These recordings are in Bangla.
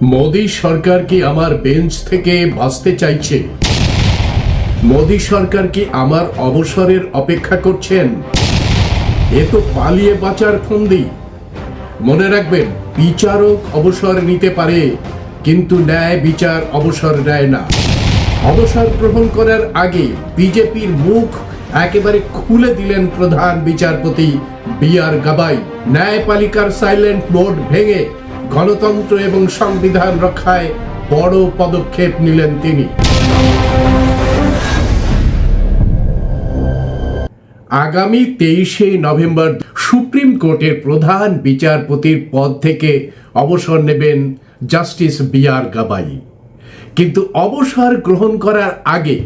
মোদী সরকার কি আমার বেঞ্চ থেকে বাঁচতে চাইছে? মোদী সরকার কি আমার অবসরের অপেক্ষা করছেন? এ তো পালিয়ে বাঁচার ফন্দি। মনে রাখবেন, বিচারক অবসর নিতে পারে, কিন্তু ন্যায় বিচার অবসর নেয় না। অবসর গ্রহণ করার আগে বিজেপির মুখ একেবারে খুলে দিলেন প্রধান বিচারপতি বি আর গাবাই। ন্যায়পালিকার সাইলেন্ট মোড ভেঙে গণতন্ত্র এবং সংবিধান রক্ষায় বড় পদক্ষেপ নিলেন তিনি। আগামী তেইশে নভেম্বর সুপ্রিম কোর্টের প্রধান বিচারপতির পদ থেকে অবসর নেবেন জাস্টিস বি আর গাবাই। কিন্তু অবসর গ্রহণ করার আগে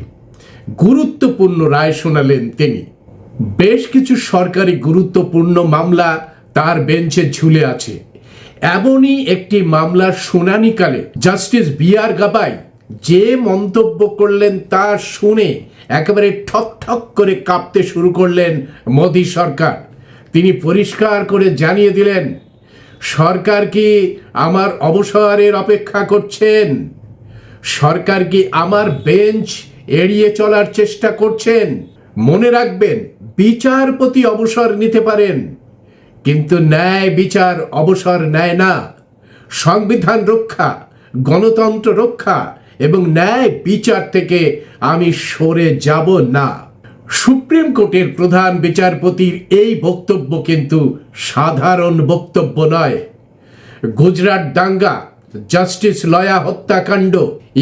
গুরুত্বপূর্ণ রায় শোনালেন তিনি। বেশ কিছু সরকারি গুরুত্বপূর্ণ মামলা তার বেঞ্চে ঝুলে আছে। এমনই একটি মামলার শুনানিকালে জাস্টিস বি আর গাবাই যে মন্তব্য করলেন তা শুনে একেবারে ঠক ঠক করে কাঁপতে শুরু করলেন মোদী সরকার। তিনি পরিষ্কার করে জানিয়ে দিলেন, সরকার কি আমার অবসরের অপেক্ষা করছেন? সরকার কি আমার বেঞ্চ এড়িয়ে চলার চেষ্টা করছেন? মনে রাখবেন, বিচারপতি অবসর নিতে পারেন। কিন্তু ন্যায় বিচার, অবসর নেয় না। সংবিধান রক্ষা, গণতন্ত্র রক্ষা এবং ন্যায় বিচার থেকে আমি সরে যাব না। সুপ্রিম কোর্টের প্রধান বিচারপতির এই বক্তব্য কিন্তু সাধারণ বক্তব্য নয়। গুজরাট দাঙ্গা, জাস্টিস লয়া হত্যাকাণ্ড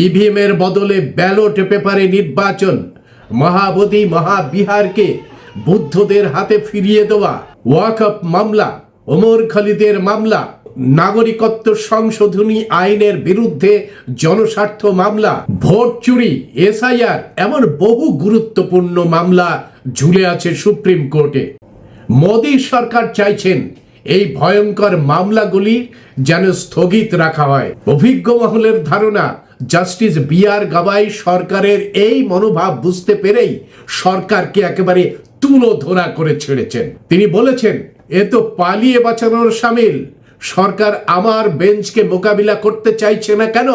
ইভিএম এর বদলে ব্যালট পেপারে নির্বাচন, মহাবোধি মহাবিহারকে বুদ্ধদের হাতে ফিরিয়ে দেওয়া ওয়াকফ মামলা, ওমর খালিদের মামলা, নাগরিকত্ব সংশোধনী আইনের বিরুদ্ধে জনস্বার্থ মামলা, ভোট চুরি, এসআইআর, এমন বহু গুরুত্বপূর্ণ মামলা ঝুলে আছে সুপ্রিম কোর্টে। মোদী সরকার চাইছেন এই ভয়ঙ্কর মামলাগুলি যেন স্থগিত রাখা হয়। অভিজ্ঞ মহলের ধারণা, জাস্টিস বি আর গাবাই সরকারের এই মনোভাব বুঝতে পেরেই সরকারকে একেবারে তুলো ধরা করে ছেড়েছেন। তিনি বলেছেন, এ তো পালিয়ে বাঁচানোর সামিল। সরকার আমার বেঞ্চকে মোকাবিলা করতে চাইছে না কেন?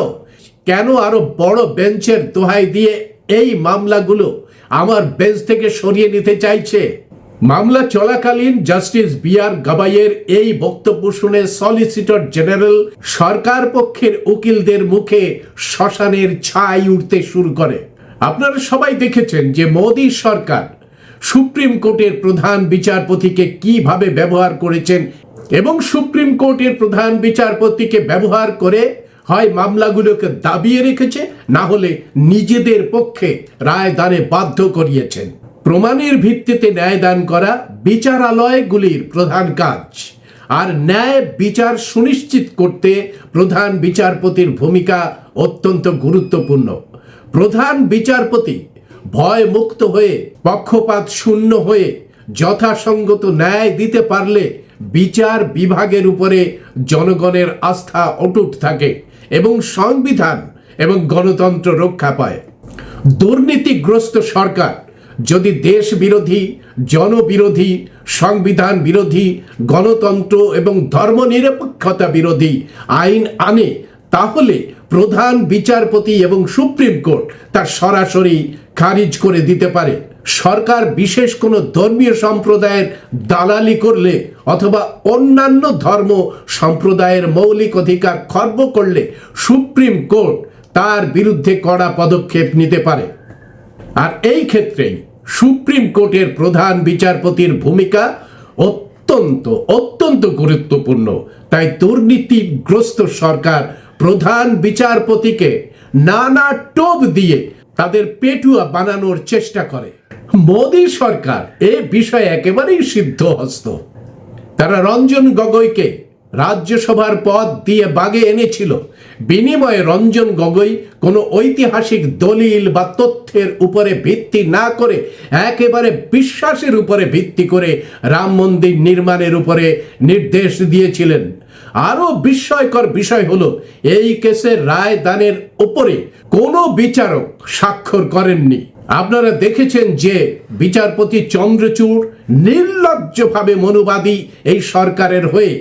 কেন আরও বড় বেঞ্চের দোহাই দিয়ে এই মামলাগুলো আমার বেঞ্চ থেকে সরিয়ে নিতে চাইছে? মামলা চলাকালীন জাস্টিস বি আর গাবাইয়ের এই বক্তব্য শুনে সলিসিটর জেনারেল সরকার পক্ষের উকিলদের মুখে শ্মশানের ছাই উঠতে শুরু করে। আপনারা সবাই দেখেছেন যে মোদী সরকার সুপ্রিম কোর্টের প্রধান বিচারপতিকে কীভাবে ব্যবহার করেছেন এবং সুপ্রিম কোর্টের প্রধান বিচারপতিকে ব্যবহার করে হয় মামলাগুলোকে দাবিয়ে রেখেছে, না হলে নিজেদের পক্ষে রায় দানে বাধ্য করিয়েছেন। প্রমাণের ভিত্তিতে ন্যায় দান করা বিচারালয়গুলির প্রধান কাজ। আর ন্যায় বিচার সুনিশ্চিত করতে প্রধান বিচারপতির ভূমিকা অত্যন্ত গুরুত্বপূর্ণ। প্রধান বিচারপতি ভয় মুক্ত হয়ে, পক্ষপাত শূন্য হয়ে, যথাসঙ্গত ন্যায় দিতে পারলে বিচার বিভাগের উপরে জনগণের আস্থা অটুট থাকে এবং সংবিধান এবং গণতন্ত্র রক্ষা পায়। দুর্নীতিগ্রস্ত সরকার যদি দেশ বিরোধী জনবিরোধী সংবিধান বিরোধী গণতন্ত্র এবং ধর্মনিরপেক্ষতা বিরোধী আইন আনে, তাহলে প্রধান বিচারপতি এবং সুপ্রিম কোর্ট তার সরাসরি খারিজ করে দিতে পারে। সরকার বিশেষ কোনো ধর্মীয় সম্প্রদায়ের দালালি করলে অথবা অন্যান্য ধর্ম সম্প্রদায়ের মৌলিক অধিকার খর্ব করলে সুপ্রিম কোর্ট তার বিরুদ্ধে কড়া পদক্ষেপ নিতে পারে। আর এই ক্ষেত্রেই সুপ্রিম কোর্টের প্রধান বিচারপতির ভূমিকা অত্যন্ত অত্যন্ত গুরুত্বপূর্ণ। তাই দুর্নীতিগ্রস্ত সরকার প্রধান বিচারপতিকে নানা টোপ দিয়ে তাদের পেটুয়া বানানোর চেষ্টা করে। মোদী সরকার এ বিষয়ে একেবারেই সিদ্ধহস্ত। তারা রঞ্জন গগৈকে রাজ্যসভার পদ দিয়ে বাগে এনেছিল। বিনিময়ে রঞ্জন গগৈ কোনো ঐতিহাসিক দলিল বা তথ্যের উপরে ভিত্তি না করে একেবারে বিশ্বাসের উপরে ভিত্তি করে রাম মন্দির নির্মাণের উপরে নির্দেশ দিয়েছিলেন। আরও বিস্ময়কর বিষয় হলো, এই কেসের রায় দানের উপরে কোনো বিচারক স্বাক্ষর করেননি। আপনারা দেখেছেন যে বিচারপতি চন্দ্রচূড় নির্লজ্জভাবে মনুবাদী এই সরকারের হয়ে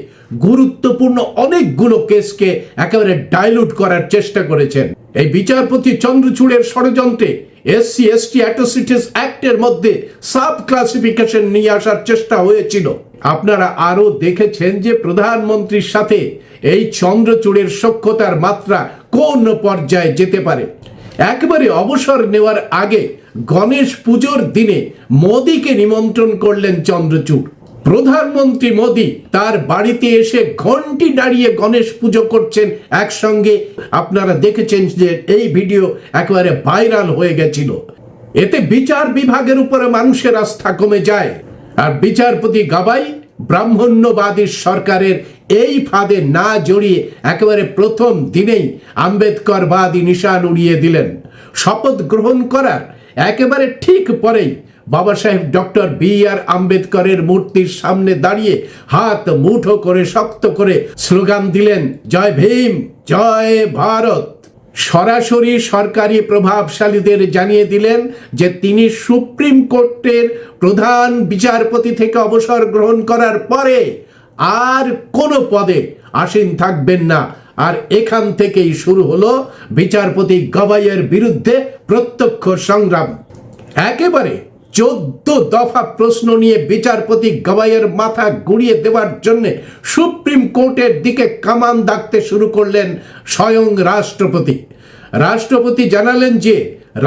গুরুত্বপূর্ণ অনেকগুলো কেসকে একেবারে ডাইলুট করার চেষ্টা করেছেন। এই বিচারপতি চন্দ্রচূড়ের ষড়যন্ত্রে এসসি, এসটি, অ্যাট্রোসিটিস অ্যাক্টের মধ্যে সাব ক্লাসিফিকেশন নিয়ে আসার চেষ্টা হয়েছিল। আপনারা আরও দেখেছেন যে প্রধানমন্ত্রীর সাথে এই চন্দ্রচূড়ের সক্ষতার মাত্রা কোন পর্যায়ে যেতে পারে? একবারে অবসর নেওয়ার আগে গণেশ পুজোর দিনে মোদীকে নিমন্ত্রণ করলেন চন্দ্রচূড়। প্রধানমন্ত্রী মোদী তার বাড়িতে এসে ঘন্টি দাঁড়িয়ে গণেশ পুজো করছেন একসঙ্গে। আপনারা দেখেছেন যে এই ভিডিও একেবারে ভাইরাল হয়ে গেছিল। এতে বিচার বিভাগের উপরে মানুষের আস্থা কমে যায়। আর বিচারপতি গাবাই ব্রাহ্মণ্যবাদী সরকারের এই ফাঁদে না জড়িয়ে একেবারে প্রথম দিনেই আম্বেদকরবাদী নিশান উড়িয়ে দিলেন। শপথ গ্রহণ করার একেবারে ঠিক পরেই বাবা সাহেব ডক্টর বি আর আম্বেদকরের মূর্তির সামনে দাঁড়িয়ে হাত মুঠো করে শক্ত করে স্লোগান দিলেন, জয় ভীম, জয় ভারত। সরাসরি সরকারি প্রভাবশালীদের জানিয়ে দিলেন যে তিনি সুপ্রিম কোর্টের প্রধান বিচারপতি থেকে অবসর গ্রহণ করার পরে আর কোনো পদে আসীন থাকবেন না। আর এখান থেকেই শুরু হলো বিচারপতি গবাইয়ের বিরুদ্ধে প্রত্যক্ষ সংগ্রাম। একেবারে চোদ্দ দফা প্রশ্ন নিয়ে বিচারপতি গবাইয়ের মাথা গুড়িয়ে দেওয়ার জন্য সুপ্রিম কোর্টের দিকে কামান দাগতে শুরু করলেন স্বয়ং রাষ্ট্রপতি। রাষ্ট্রপতি জানালেন যে,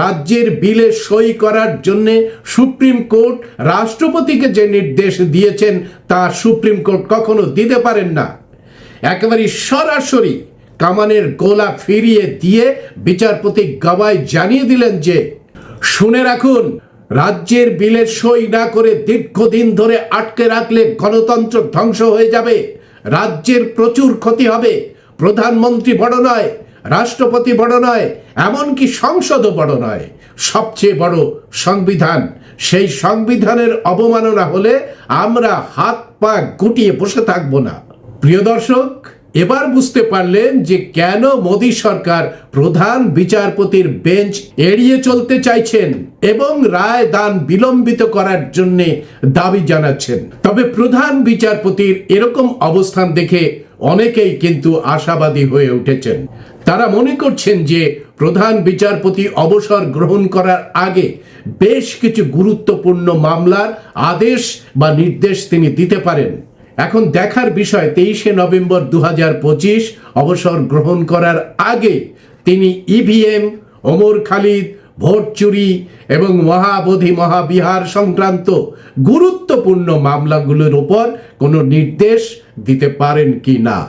রাজ্যের বিলে সই করার জন্য সুপ্রিম কোর্ট রাষ্ট্রপতিকে যে নির্দেশ দিয়েছেন তা সুপ্রিম কোর্ট কখনো দিতে পারেন না। একেবারে সরাসরি কামানের গোলা ফিরিয়ে দিয়ে বিচারপতি গবাই জানিয়ে দিলেন যে, শুনে রাখুন রাজ্যের বিলের সই না করে দীর্ঘদিন ধরে আটকে রাখলে গণতন্ত্র ধ্বংস হয়ে যাবে। রাজ্যের প্রচুর ক্ষতি হবে। প্রধানমন্ত্রী বড় নয়, রাষ্ট্রপতি বড় নয়, এমনকি সংসদও বড় নয়। সবচেয়ে বড় সংবিধান, সেই সংবিধানের অবমাননা হলে আমরা হাত পা গুটিয়ে বসে থাকব না। প্রিয় দর্শক এবার বুঝতে পারলেন যে কেন মোদী সরকার প্রধান বিচারপতির বেঞ্চ এড়িয়ে চলতে চাইছেন এবং রায় দান বিলম্বিত করার জন্য দাবি জানাচ্ছেন। তবে প্রধান বিচারপতির এরকম অবস্থান দেখে অনেকেই কিন্তু আশাবাদী হয়ে উঠেছেন। তারা মনে করছেন যে প্রধান বিচারপতি অবসর গ্রহণ করার আগে বেশ কিছু গুরুত্বপূর্ণ মামলার আদেশ বা নির্দেশ তিনি দিতে পারেন। এখন দেখার বিষয়, তেইশে নভেম্বর দু পঁচিশ অবসর গ্রহণ করার আগে তিনি ইভিএম ওমর খালিদ, ভোট চুরি এবং মহাবোধি মহাবিহার সংক্রান্ত গুরুত্বপূর্ণ মামলাগুলোর ওপর কোনো নির্দেশ দিতে পারেন কি না।